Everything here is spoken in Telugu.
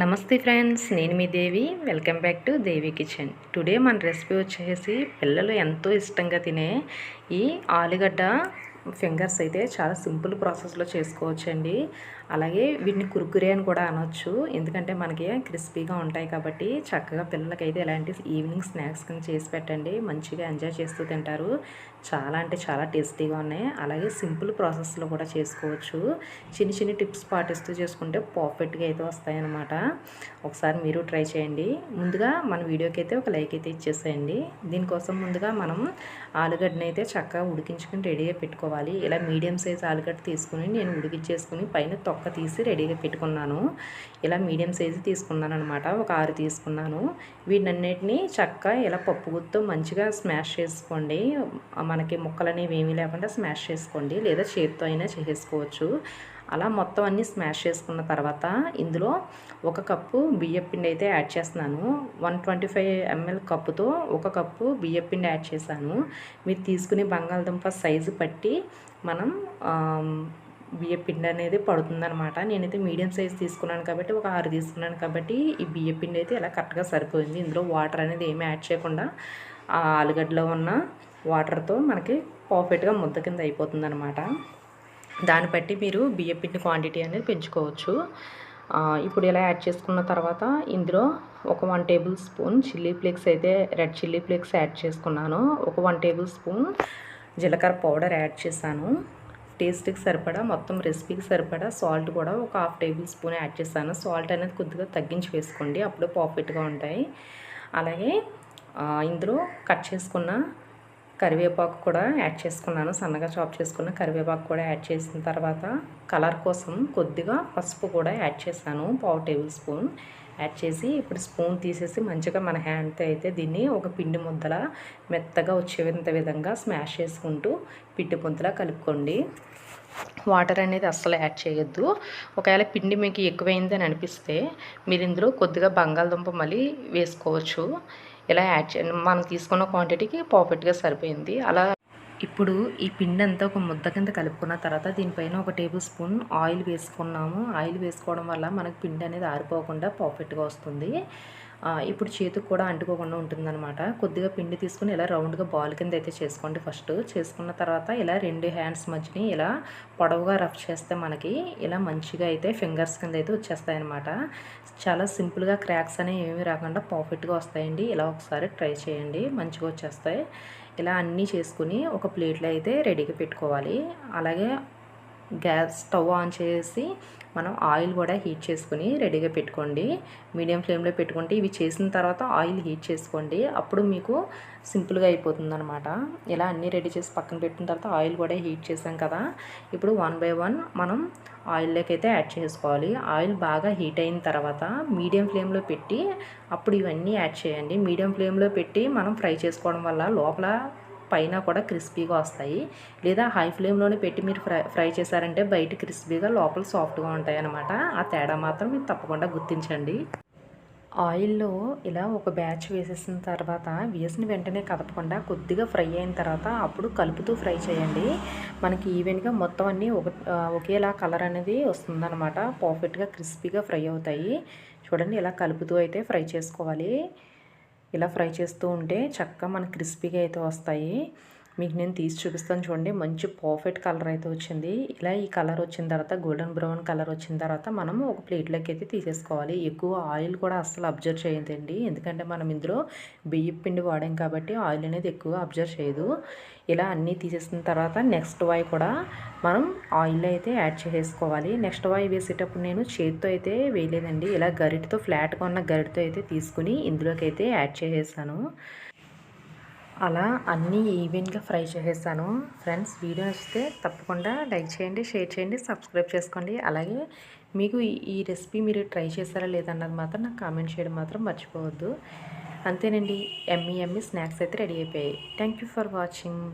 నమస్తే ఫ్రెండ్స్ నేను మీ Devi. Welcome back to Devi kitchen. Today మన రెసిపీ వచ్చేసి పిల్లలు ఎంతో ఇష్టంగా తినే ఈ ఆలుగడ్డ ఫింగర్స్ అయితే చాలా సింపుల్ ప్రాసెస్లో చేసుకోవచ్చండి. అలాగే వీటిని కురుకురే అని కూడా అనొచ్చు. ఎందుకంటే మనకి క్రిస్పీగా ఉంటాయి కాబట్టి చక్కగా పిల్లలకైతే ఇలాంటి ఈవినింగ్ స్నాక్స్ కింద చేసి పెట్టండి. మంచిగా ఎంజాయ్ చేస్తూ తింటారు. చాలా అంటే చాలా టేస్టీగా ఉన్నాయి. అలాగే సింపుల్ ప్రాసెస్లో కూడా చేసుకోవచ్చు. చిన్న చిన్న టిప్స్ పాటిస్తూ చేసుకుంటే పర్ఫెక్ట్గా అయితే వస్తాయన్నమాట. ఒకసారి మీరు ట్రై చేయండి. ముందుగా మన వీడియోకి అయితే ఒక లైక్ అయితే ఇచ్చేసేయండి. దీనికోసం ముందుగా మనం ఆలుగడ్డని అయితే చక్కగా ఉడికించుకుని రెడీగా పెట్టుకోవాలి. ఇలా మీడియం సైజ్ ఆలుగడ్డ తీసుకుని నేను ఉడికించేసుకుని పైన తొక్క తీసి రెడీగా పెట్టుకున్నాను. ఇలా మీడియం సైజు తీసుకున్నాను అనమాట ఒక ఆరు తీసుకున్నాను. వీటన్నిటిని చక్కగా ఇలా పప్పు గుత్తో మంచిగా స్మాష్ చేసుకోండి. మనకి ముక్కలు అనేవి ఏమీ లేకుండా స్మాష్ చేసుకోండి. లేదా చేతితో అయినా చేసుకోవచ్చు అలా మొత్తం అన్నీ స్మాష్ చేసుకున్న తర్వాత ఇందులో ఒక కప్పు బియ్యపిండి అయితే యాడ్ చేస్తున్నాను. వన్ ట్వంటీ ఫైవ్ ఎంఎల్ కప్పుతో ఒక కప్పు బియ్యపిండి యాడ్ చేశాను. మీరు తీసుకునే బంగాళదుంప సైజు పట్టి మనం బియ్య పిండి అనేది పడుతుందనమాట నేనైతే మీడియం సైజ్ తీసుకున్నాను కాబట్టి ఒక ఆరు తీసుకున్నాను కాబట్టి ఈ బియ్య పిండి అయితే ఇలా కరెక్ట్గా సరిపోయింది. ఇందులో వాటర్ అనేది ఏమీ యాడ్ చేయకుండా ఆ ఆలుగడ్డలో ఉన్న వాటర్తో మనకి పర్ఫెక్ట్గా ముద్ద కింద అయిపోతుంది అనమాట దాన్ని బట్టి మీరు బియ్య పిండి క్వాంటిటీ అనేది పెంచుకోవచ్చు. ఇప్పుడు ఇలా యాడ్ చేసుకున్న తర్వాత ఇందులో ఒక one table spoon chilli flakes అయితే రెడ్ చిల్లీ ఫ్లేక్స్ యాడ్ చేసుకున్నాను. ఒక వన్ టేబుల్ స్పూన్ జీలకర్ర పౌడర్ యాడ్ చేశాను. టేస్ట్కి సరిపడా మొత్తం రెసిపీకి సరిపడా సాల్ట్ కూడా ఒక హాఫ్ టేబుల్ స్పూన్ యాడ్ చేశాను. సాల్ట్ అనేది కొద్దిగా తగ్గించి వేసుకోండి. అప్పుడు పర్ఫెక్ట్గా ఉంటాయి. అలాగే ఇందులో కట్ చేసుకున్న కరివేపాకు కూడా యాడ్ చేసుకున్నాను. సన్నగా చాప్ చేసుకున్న కరివేపాకు కూడా యాడ్ చేసిన తర్వాత కలర్ కోసం కొద్దిగా పసుపు కూడా యాడ్ చేశాను. పావు టేబుల్ స్పూన్ యాడ్ చేసి ఇప్పుడు స్పూన్ తీసేసి మంచిగా మన హ్యాండ్తో అయితే దీన్ని ఒక పిండి ముద్దలా మెత్తగా వచ్చేంత విధంగా స్మాష్ చేసుకుంటూ పిండి ముద్దలా కలుపుకోండి. వాటర్ అనేది అస్సలు యాడ్ చేయొద్దు. ఒకవేళ పిండి మీకు ఎక్కువైందని అనిపిస్తే మీరు ఇందులో కొద్దిగా బంగాళదుంప మళ్ళీ వేసుకోవచ్చు. ఇలా యాడ్ చే మనం తీసుకున్న క్వాంటిటీకి పర్ఫెక్ట్గా సరిపోయింది. అలా ఇప్పుడు ఈ పిండి అంతా ఒక ముద్ద కింద కలుపుకున్న తర్వాత దీనిపైన ఒక టేబుల్ స్పూన్ ఆయిల్ వేసుకున్నాము. ఆయిల్ వేసుకోవడం వల్ల మనకు పిండి అనేది ఆరిపోకుండా పర్ఫెక్ట్గా వస్తుంది. ఇప్పుడు చేతికి కూడా అంటుకోకుండా ఉంటుందన్నమాట. కొద్దిగా పిండి తీసుకుని ఇలా రౌండ్గా బాల్ కింద అయితే చేసుకోండి ఫస్ట్. చేసుకున్న తర్వాత ఇలా రెండు హ్యాండ్స్ మధ్యని ఇలా పొడవుగా రఫ్ చేస్తే మనకి ఇలా మంచిగా అయితే ఫింగర్స్ కింద అయితే వచ్చేస్తాయన్నమాట. చాలా సింపుల్గా క్రాక్స్ అనేవి ఏమీ రాకుండా పర్ఫెక్ట్గా వస్తాయండి. ఇలా ఒకసారి ట్రై చేయండి. మంచిగా వచ్చేస్తాయి. ఇలా అన్నీ చేసుకుని ఒక ప్లేట్లో అయితే రెడీగా పెట్టుకోవాలి. అలాగే గ్యాస్ స్టవ్ ఆన్ చేసి మనం ఆయిల్ కూడా హీట్ చేసుకుని రెడీగా పెట్టుకోండి. మీడియం ఫ్లేమ్లో పెట్టుకుంటే ఇవి చేసిన తర్వాత ఆయిల్ హీట్ చేసుకోండి. అప్పుడు మీకు సింపుల్గా అయిపోతుంది అనమాట ఇలా అన్నీ రెడీ చేసి పక్కన పెట్టిన తర్వాత ఆయిల్ కూడా హీట్ చేసాం కదా. ఇప్పుడు వన్ బై వన్ మనం ఆయిల్లోకి అయితే యాడ్ చేసుకోవాలి. ఆయిల్ బాగా హీట్ అయిన తర్వాత మీడియం ఫ్లేమ్లో పెట్టి అప్పుడు ఇవన్నీ యాడ్ చేయండి. మీడియం ఫ్లేమ్లో పెట్టి మనం ఫ్రై చేసుకోవడం వల్ల లోపల పైన కూడా క్రిస్పీగా వస్తాయి. లేదా హై ఫ్లేమ్లోనే పెట్టి మీరు ఫ్రై ఫ్రై చేశారంటే బయట క్రిస్పీగా లోపల సాఫ్ట్గా ఉంటాయి అన్నమాట. ఆ తేడా మాత్రం మీరు తప్పకుండా గుర్తించండి. ఆయిల్లో ఇలా ఒక బ్యాచ్ వేసేసిన తర్వాత వేసిన వెంటనే కదపకుండా కొద్దిగా ఫ్రై అయిన తర్వాత అప్పుడు కలుపుతూ ఫ్రై చేయండి. మనకి ఈవెన్గా మొత్తం అన్నీ ఒక ఒకేలా కలర్ అనేది వస్తుందన్నమాట. పర్ఫెక్ట్గా క్రిస్పీగా ఫ్రై అవుతాయి. చూడండి ఇలా కలుపుతూ అయితే ఫ్రై చేసుకోవాలి. ఇలా ఫ్రై చేస్తూ ఉంటే చక్కగా మనకు క్రిస్పీగా అయితే వస్తాయి. మీకు నేను తీసి చూపిస్తాను చూడండి. మంచి పర్ఫెక్ట్ కలర్ అయితే వచ్చింది. ఇలా ఈ కలర్ వచ్చిన తర్వాత గోల్డెన్ బ్రౌన్ కలర్ వచ్చిన తర్వాత మనం ఒక ప్లేట్లోకి అయితే తీసేసుకోవాలి. ఎక్కువ ఆయిల్ కూడా అస్సలు అబ్జర్వ్ చేయదండి ఎందుకంటే మనం ఇందులో బియ్యం పిండి వాడాం కాబట్టి ఆయిల్ అనేది ఎక్కువ అబ్జర్వ్ చేయదు. ఇలా అన్నీ తీసేసిన తర్వాత నెక్స్ట్ వాయి కూడా మనం ఆయిల్ అయితే యాడ్ చేసేసుకోవాలి. నెక్స్ట్ వాయి వేసేటప్పుడు నేను చేతితో అయితే వేయలేదండి. ఇలా గరిటతో ఫ్లాట్గా ఉన్న గరిటతో అయితే తీసుకుని ఇందులోకి అయితే యాడ్ చేసేసాను. అలా అన్నీ ఈవెన్గా ఫ్రై చేసేసాను. ఫ్రెండ్స్ వీడియో నచ్చితే తప్పకుండా లైక్ చేయండి షేర్ చేయండి సబ్స్క్రైబ్ చేసుకోండి. అలాగే మీకు ఈ రెసిపీ మీరు ట్రై చేశారా లేదన్నది మాత్రం నాకు కామెంట్ చేయడం మాత్రం మర్చిపోవద్దు. అంతేనండి ఎమ్మీ ఎమ్మీ స్నాక్స్ అయితే రెడీ అయిపోయాయి. Thank for watching.